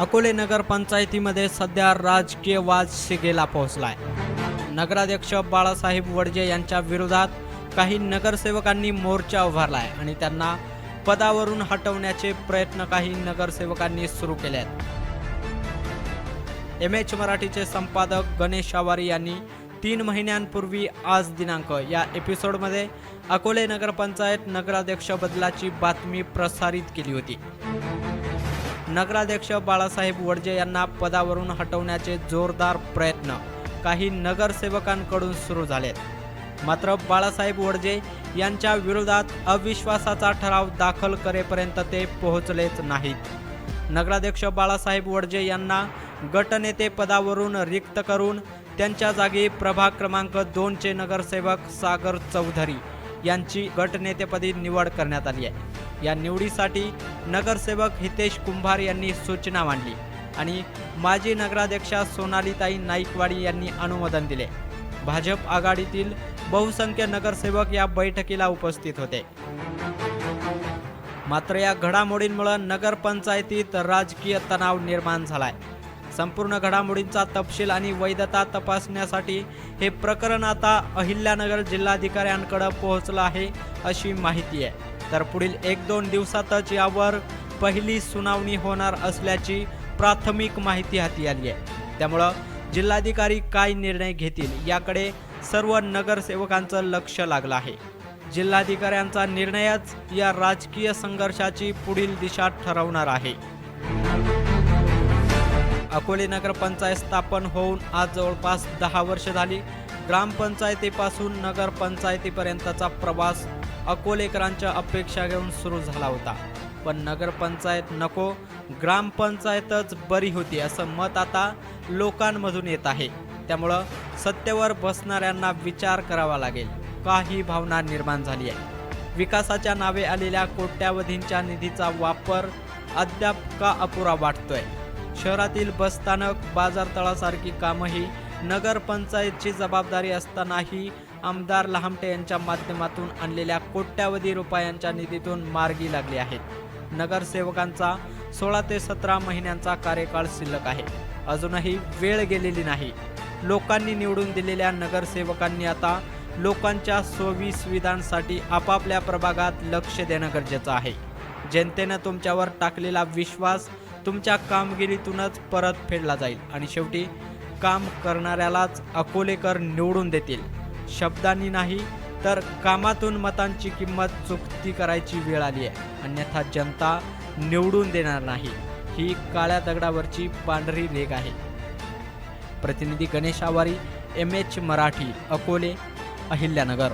अकोले नगर पंचायतीमध्ये सध्या राजकीय वाद शिगेला पोहोचलाय. नगराध्यक्ष बाळासाहेब वडजे यांच्या विरोधात काही नगरसेवकांनी मोर्चा उभारलाय आणि त्यांना पदावरून हटवण्याचे प्रयत्न काही नगरसेवकांनी सुरू केले आहेत एम एच मराठीचे संपादक गणेश आवारी यांनी तीन महिन्यांपूर्वी आज दिनांक या एपिसोडमध्ये अकोले नगरपंचायत नगराध्यक्ष बदलाची बातमी प्रसारित केली होती. नगराध्यक्ष बाळासाहेब वडजे यांना पदावरून हटवण्याचे जोरदार प्रयत्न काही नगरसेवकांकडून सुरू झालेत. मात्र बाळासाहेब वडजे यांच्या विरोधात अविश्वासाचा ठराव दाखल करेपर्यंत ते पोहोचलेच नाहीत. नगराध्यक्ष बाळासाहेब वडजे यांना गटनेते पदावरून रिक्त करून त्यांच्या जागी प्रभाग क्रमांक दोनचे नगरसेवक सागर चौधरी यांची गटनेतेपदी निवड करण्यात आली आहे. या निवडीसाठी नगरसेवक हितेश कुंभार यांनी सूचना मांडली आणि माजी नगराध्यक्षा सोनालीताई नाईकवाडी यांनी अनुमोदन दिले. भाजप आघाडीतील बहुसंख्य नगरसेवक या बैठकीला उपस्थित होते. मात्र या घडामोडींमुळे नगरपंचायतीत राजकीय तणाव निर्माण झालाय. संपूर्ण घडामोडींचा तपशील आणि वैधता तपासण्यासाठी हे प्रकरण आता अहिल्यानगर जिल्हाधिकाऱ्यांकडे पोहोचलं आहे अशी माहिती आहे. तर पुढील एक दोन दिवसातच यावर पहिली सुनावणी होणार असल्याची प्राथमिक माहिती हाती आली आहे. त्यामुळं जिल्हाधिकारी काय निर्णय घेतील याकडे सर्व नगरसेवकांचं लक्ष लागलं आहे. जिल्हाधिकाऱ्यांचा निर्णयच या राजकीय संघर्षाची पुढील दिशा ठरवणार आहे. अकोले नगरपंचायत स्थापन होऊन आज जवळपास दहा वर्ष झाली. ग्रामपंचायतीपासून नगरपंचायतीपर्यंतचा प्रवास अकोलेकरांच्या अपेक्षा घेऊन सुरू झाला होता. पण नगरपंचायत नको ग्रामपंचायतच बरी होती असं मत आता लोकांमधून येत आहे. त्यामुळं सत्तेवर बसणाऱ्यांना विचार करावा लागेल. का ही भावना निर्माण झाली आहे. विकासाच्या नावे आलेल्या कोट्यावधींच्या निधीचा वापर अद्याप का अपुरा वाटतोय? शहरातील बसस्थानक बाजारतळासारखी कामंही नगरपंचायतची जबाबदारी असतानाही आमदार लहामटे यांच्या माध्यमातून आणलेल्या कोट्यावधी रुपयांच्या निधीतून मार्गी लागली आहेत. नगरसेवकांचा सोळा ते सतरा महिन्यांचा कार्यकाळ शिल्लक आहे. अजूनही वेळ गेलेली नाही. लोकांनी निवडून दिलेल्या नगरसेवकांनी आता लोकांच्या सोयी सुविधांसाठी आपापल्या प्रभागात लक्ष देणं गरजेचं आहे. जनतेनं तुमच्यावर टाकलेला विश्वास तुमच्या कामगिरीतूनच परत फेडला जाईल आणि शेवटी काम करणाऱ्यालाच अकोलेकर निवडून देतील. शब्दांनी नाही तर कामातून मतांची किंमत चुकती करायची वेळ आली आहे. अन्यथा जनता निवडून देणार नाही. ही काळ्या दगडावरची पांढरी रेग आहे. प्रतिनिधी गणेश आवारी एम एच मराठी अकोले अहिल्यानगर.